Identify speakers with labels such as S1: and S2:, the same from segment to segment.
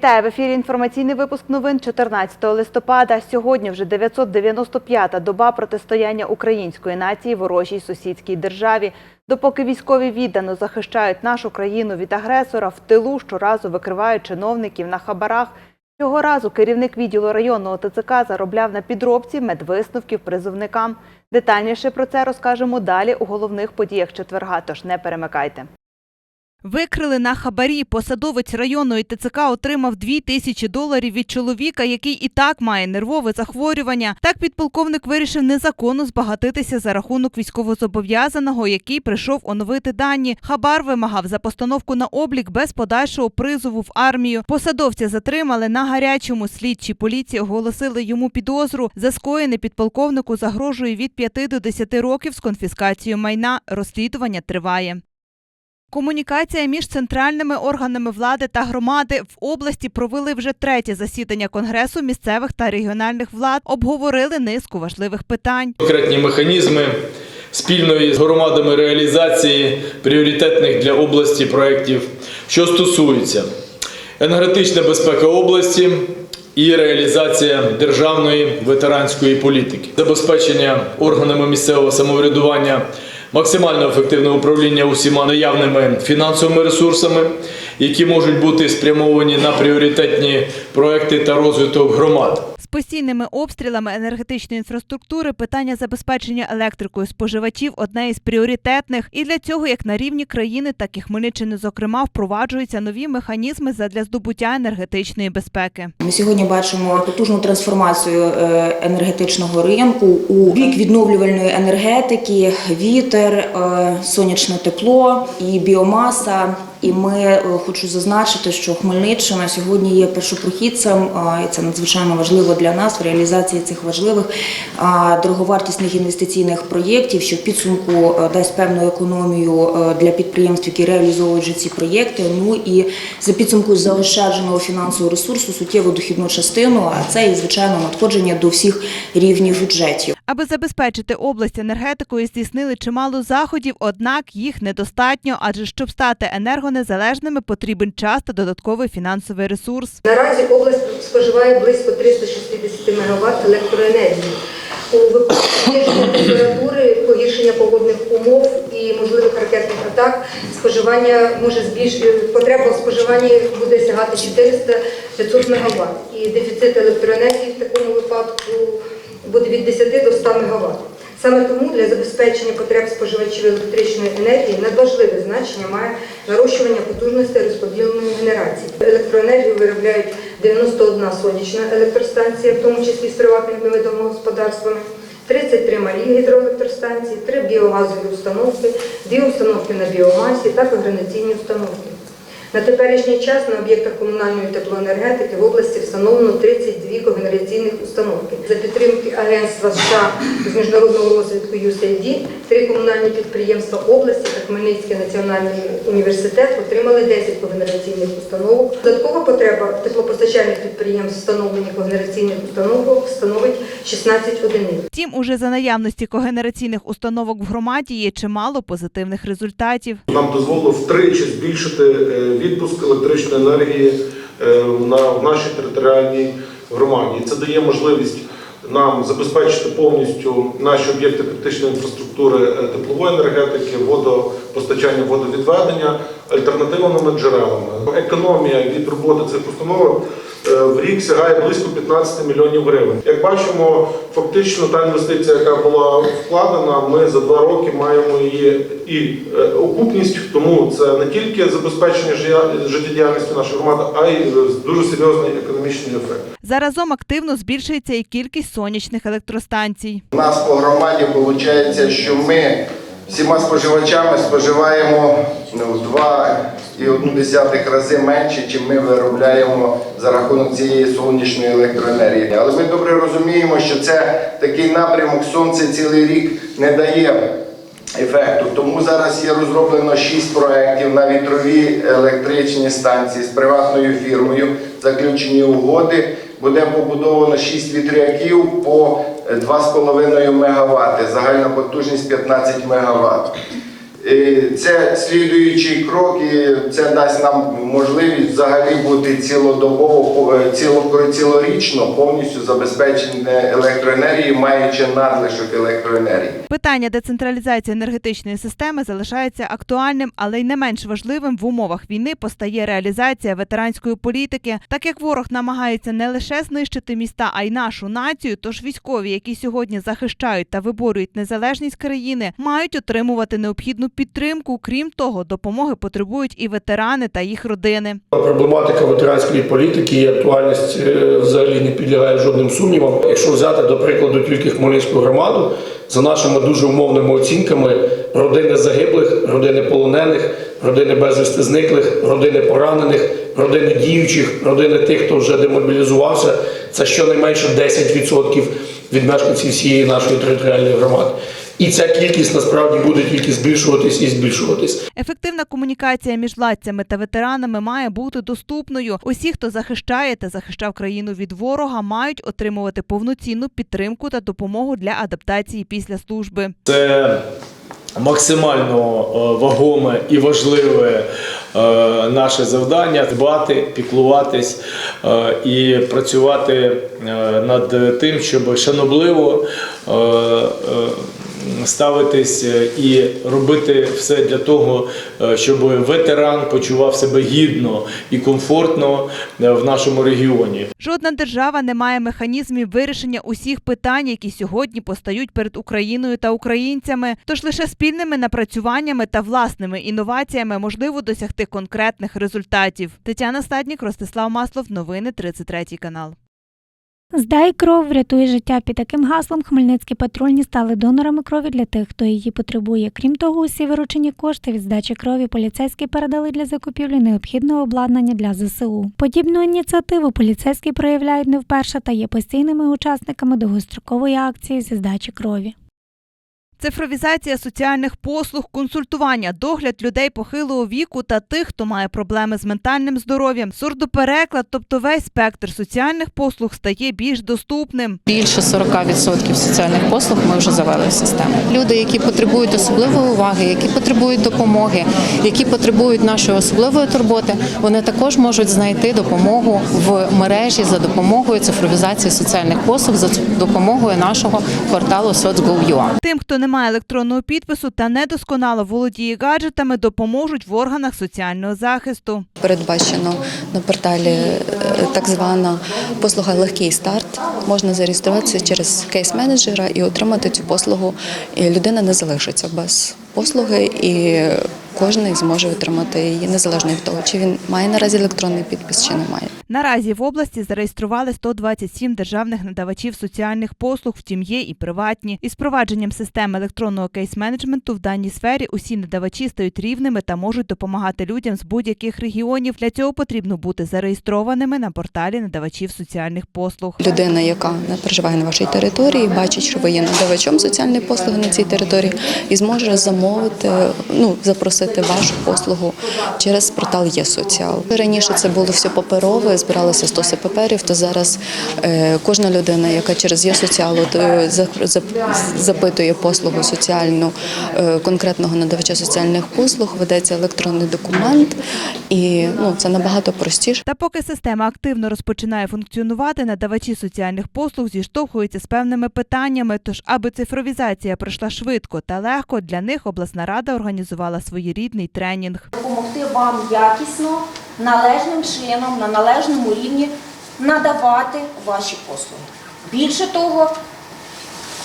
S1: Вітаю в ефірі. Інформаційний випуск новин 14 листопада. Сьогодні вже 995-та доба протистояння української нації ворожій сусідській державі. Допоки військові віддано захищають нашу країну від агресора, в тилу щоразу викривають чиновників на хабарах. Цього разу керівник відділу районного ТЦК заробляв на підробці медвисновків призовникам. Детальніше про це розкажемо далі у головних подіях четверга. Тож не перемикайте. Викрили на хабарі. Посадовець районної ТЦК отримав 2 тисячі доларів від чоловіка, який і так має нервове захворювання. Так підполковник вирішив незаконно збагатитися за рахунок військовозобов'язаного, який прийшов оновити дані. Хабар вимагав за постановку на облік без подальшого призову в армію. Посадовця затримали на гарячому. Слідчі поліції оголосили йому підозру. За скоєне підполковнику загрожує від 5 до 10 років з конфіскацією майна. Розслідування триває. Комунікація між центральними органами влади та громади в області провели вже третє засідання конгресу місцевих та регіональних влад. Обговорили низку важливих питань.
S2: конкретні механізми спільної з громадами реалізації пріоритетних для області проєктів, що стосуються енергетична безпека області і реалізація державної ветеранської політики, забезпечення органами місцевого самоврядування максимально ефективне управління усіма наявними фінансовими ресурсами, які можуть бути спрямовані на пріоритетні проекти та розвиток громад.
S1: Постійними обстрілами енергетичної інфраструктури питання забезпечення електрикою споживачів одне із пріоритетних. І для цього, як на рівні країни, так і Хмельниччини, зокрема, впроваджуються нові механізми задля здобуття енергетичної безпеки.
S3: Ми сьогодні бачимо потужну трансформацію е, енергетичного ринку у бік відновлювальної енергетики, вітер, е, сонячне тепло і біомаса. І ми е, хочу зазначити, що Хмельниччина сьогодні є першопрохідцем, і це надзвичайно важливо для нас в реалізації цих важливих дороговартісних інвестиційних проєктів, що в підсумку е, дасть певну економію е, для підприємств, які реалізовують вже ці проєкти. Ну і за підсумку заощадженого фінансового ресурсу суттєву дохідну частину, а це і звичайно надходження до всіх рівнів бюджетів.
S1: Аби забезпечити область енергетикою, здійснили чимало заходів, однак їх недостатньо, адже щоб стати енергонезалежними, потрібен час та додатковий фінансовий ресурс.
S4: Наразі область споживає близько 360 МВт електроенергії. У випадку температури, погіршення погодних умов і можливих ракетних атак споживання може збільшити потреба в споживанні буде сягати 400-500 МВт. І дефіцит електроенергії в такому випадку буде від 10 до 100 МВт. Саме тому для забезпечення потреб споживачів електричної енергії надважливе значення має нарощування потужностей розподіленої генерації. Електроенергію виробляють 91 сонячна електростанція, в тому числі з приватними домогосподарствами, 33 малі гідроелектростанції, 3 біогазові установки, 2 установки на біомасі та когенераційні установки. На теперішній час на об'єктах комунальної теплоенергетики в області встановлено 32 когенераційних установки. За підтримки Агентства США з міжнародного розвитку USAID, три комунальні підприємства області та Хмельницький національний університет отримали 10 когенераційних установок. Додаткова потреба теплопостачальних підприємств встановлення когенераційних установок становить 16 одиниць.
S1: Втім, уже за наявності когенераційних установок в громаді є чимало позитивних результатів.
S5: Нам дозволило втричі збільшити е, відпуск електричної енергії е, в нашій територіальній громаді. Це дає можливість нам забезпечити повністю наші об'єкти критичної інфраструктури е, теплової енергетики, водопостачання, водовідведення альтернативними джерелами. Економія від роботи цих установок е, в рік сягає близько 15 мільйонів гривень. Як бачимо, фактично та інвестиція, яка була вкладена, ми за два роки маємо її і е, окупність, тому це не тільки забезпечення життя- життєдіяльності нашої громади, а й е, дуже серйозний економічний ефект.
S1: Заразом активно збільшується і кількість сонячних електростанцій.
S6: У нас по громаді виходить, що ми всіма споживачами споживаємо ну, в 2,1 рази менше, чим ми виробляємо за рахунок цієї сонячної електроенергії. Але ми добре розуміємо, що це такий напрямок сонце цілий рік не дає. Ефекту тому зараз є розроблено 6 проєктів на вітрові електричні станції з приватною фірмою. Заключені угоди. Буде побудовано 6 вітряків по 2,5 МВт, загальна потужність 15 МВт. е, це слідуючий крок, і це дасть нам можливість взагалі бути цілодобово, е, цілорічно повністю забезпечені електроенергією, маючи надлишок електроенергії.
S1: Питання децентралізації енергетичної системи залишається актуальним, але й не менш важливим в умовах війни постає реалізація ветеранської політики. Так як ворог намагається не лише знищити міста, а й нашу націю, тож військові, які сьогодні захищають та виборюють незалежність країни, мають отримувати необхідну підтримку. Крім того, допомоги потребують і ветерани та їх родини.
S7: Проблематика ветеранської політики і актуальність е, взагалі не підлягає жодним сумнівам. Якщо взяти до прикладу тільки Хмельницьку громаду, за нашими дуже умовними оцінками, родини загиблих, родини полонених, родини безвісти зниклих, родини поранених, родини діючих, родини тих, хто вже демобілізувався, це щонайменше 10% від мешканців всієї нашої територіальної громади. І ця кількість насправді буде тільки збільшуватись і збільшуватись.
S1: Ефективна комунікація між владцями та ветеранами має бути доступною. Усі, хто захищає та захищав країну від ворога, мають отримувати повноцінну підтримку та допомогу для адаптації після служби.
S2: Це максимально е, вагоме і важливе е, наше завдання дбати, піклуватись е, і працювати над тим, щоб шанобливо ставитись е, і робити все для того, е, щоб ветеран почував себе гідно і комфортно е, в нашому регіоні.
S1: Жодна держава не має механізмів вирішення усіх питань, які сьогодні постають перед Україною та українцями. Тож лише спільними напрацюваннями та власними інноваціями можливо досягти конкретних результатів. Тетяна Стаднік, Ростислав Маслов, новини 33 канал.
S8: Здай кров, врятуй життя. Під таким гаслом хмельницькі патрульні стали донорами крові для тих, хто її потребує. Крім того, усі виручені кошти від здачі крові поліцейські передали для закупівлі необхідного обладнання для ЗСУ. Подібну ініціативу поліцейські проявляють не вперше та є постійними учасниками довгострокової акції зі здачі крові.
S1: Цифровізація соціальних послуг, консультування, догляд людей похилого віку та тих, хто має проблеми з ментальним здоров'ям, сурдопереклад, тобто весь спектр соціальних послуг стає більш доступним.
S9: Більше 40% соціальних послуг ми вже завели в систему. Люди, які потребують особливої уваги, які потребують допомоги, які потребують нашої особливої турботи, вони також можуть знайти допомогу в мережі за допомогою цифровізації соціальних послуг, за допомогою нашого порталу соцгов.ua.
S1: Тим, хто не має електронного підпису та недосконало володіє гаджетами, допоможуть в органах соціального захисту.
S10: Передбачено на порталі е, так звана послуга Легкий старт. Можна зареєструватися через кейс-менеджера і отримати цю послугу. І людина не залишиться без послуги, і кожен зможе отримати її незалежно від того, чи він має наразі електронний підпис, чи не має.
S1: Наразі в області зареєстрували 127 державних надавачів соціальних послуг, втім є і приватні. Із впровадженням системи електронного кейс-менеджменту в даній сфері усі надавачі стають рівними та можуть допомагати людям з будь-яких регіонів. Для цього потрібно бути зареєстрованими на порталі надавачів соціальних послуг.
S10: Людина, яка не проживає на вашій території, бачить, що ви є надавачом соціальної послуги на цій території, і зможе замовити, ну запросити вашу послугу через портал ЄСоціал. Раніше це було все паперове, збиралися стоси паперів. То зараз е, кожна людина, яка через ЄСоціал е, зап- зап- запитує послугу соціальну е, конкретного надавача соціальних послуг, ведеться електронний документ, і ну це набагато простіше.
S1: Та поки система активно розпочинає функціонувати, надавачі соціальних послуг зіштовхуються з певними питаннями. Тож, аби цифровізація пройшла швидко та легко, для них обласна рада організувала своєрідний тренінг.
S11: допомогти вам якісно, належним чином, на належному рівні надавати ваші послуги. Більше того,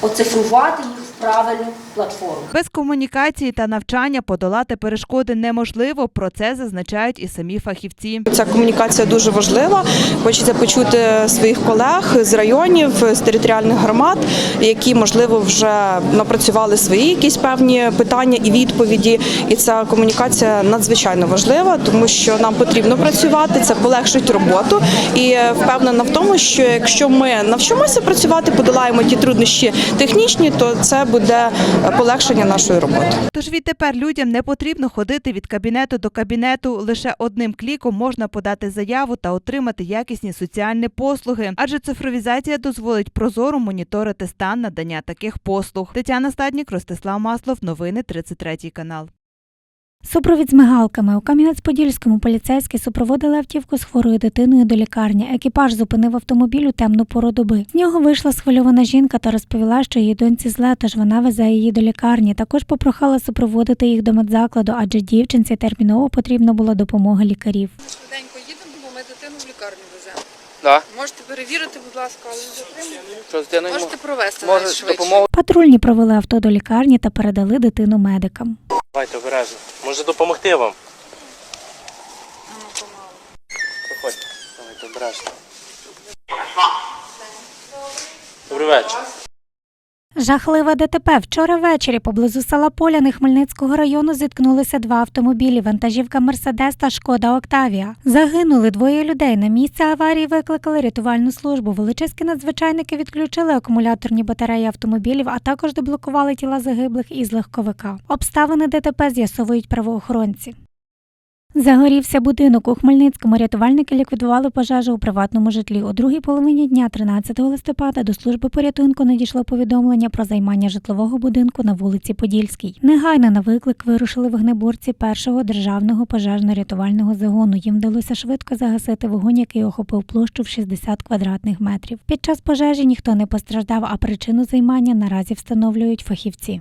S11: оцифрувати їх правильну платформу.
S1: Без комунікації та навчання подолати перешкоди неможливо. Про це зазначають і самі фахівці.
S12: Ця комунікація дуже важлива. Хочеться почути своїх колег з районів, з територіальних громад, які можливо вже напрацювали свої якісь певні питання і відповіді. І ця комунікація надзвичайно важлива, тому що нам потрібно працювати, це полегшить роботу. І впевнена в тому, що якщо ми навчимося працювати, подолаємо ті труднощі технічні, то це буде полегшення нашої роботи.
S1: Тож відтепер людям не потрібно ходити від кабінету до кабінету. Лише одним кліком можна подати заяву та отримати якісні соціальні послуги, адже цифровізація дозволить прозоро моніторити стан надання таких послуг. Тетяна Стаднік, Ростислав Маслов, новини 33 канал.
S8: Супровід з мигалками у Кам'янець-Подільському поліцейські супроводили автівку з хворою дитиною до лікарні. Екіпаж зупинив автомобіль у темну пору доби. З нього вийшла схвильована жінка та розповіла, що її доньці зле, тож вона везе її до лікарні. Також попрохала супроводити їх до медзакладу, адже дівчинці терміново потрібна була допомога лікарів.
S13: Да.
S14: Можете перевірити, будь ласка, але не затримуйте.
S13: Що
S14: Можете провести
S13: може
S14: навіть швидше.
S13: допомогу?
S8: Патрульні провели авто до лікарні та передали дитину медикам.
S13: Давайте обережно. Може допомогти вам? Проходьте. Давайте обережно. Добрий вечір.
S8: Жахливе ДТП. Вчора ввечері поблизу села Поляни Хмельницького району зіткнулися два автомобілі: вантажівка Мерседес та Шкода Октавія. Загинули двоє людей. На місце аварії викликали рятувальну службу. Величезкі надзвичайники відключили акумуляторні батареї автомобілів, а також деблокували тіла загиблих із легковика. Обставини ДТП з'ясовують правоохоронці. Загорівся будинок у Хмельницькому. Рятувальники ліквідували пожежу у приватному житлі. У другій половині дня, 13 листопада, до служби порятунку надійшло повідомлення про займання житлового будинку на вулиці Подільській. Негайно на виклик вирушили вогнеборці першого державного пожежно-рятувального загону. Їм вдалося швидко загасити вогонь, який охопив площу в 60 квадратних метрів. Під час пожежі ніхто не постраждав, а причину займання наразі встановлюють фахівці.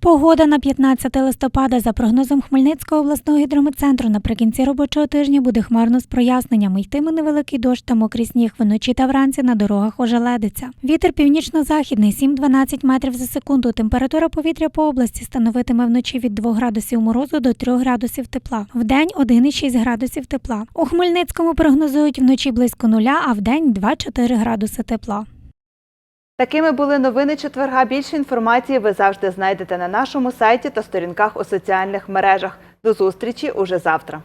S8: Погода на 15 листопада за прогнозом Хмельницького обласного гідрометцентру наприкінці робочого тижня буде хмарно з проясненнями. Йтиме невеликий дощ та мокрий сніг. Вночі та вранці на дорогах ожеледиться. Вітер північно-західний 7-12 метрів за секунду. Температура повітря по області становитиме вночі від 2 градусів морозу до 3 градусів тепла. Вдень 1,6 градусів тепла. У Хмельницькому прогнозують вночі близько нуля, а вдень 2-4 градуси тепла.
S1: Такими були новини четверга. Більше інформації ви завжди знайдете на нашому сайті та сторінках у соціальних мережах. До зустрічі уже завтра.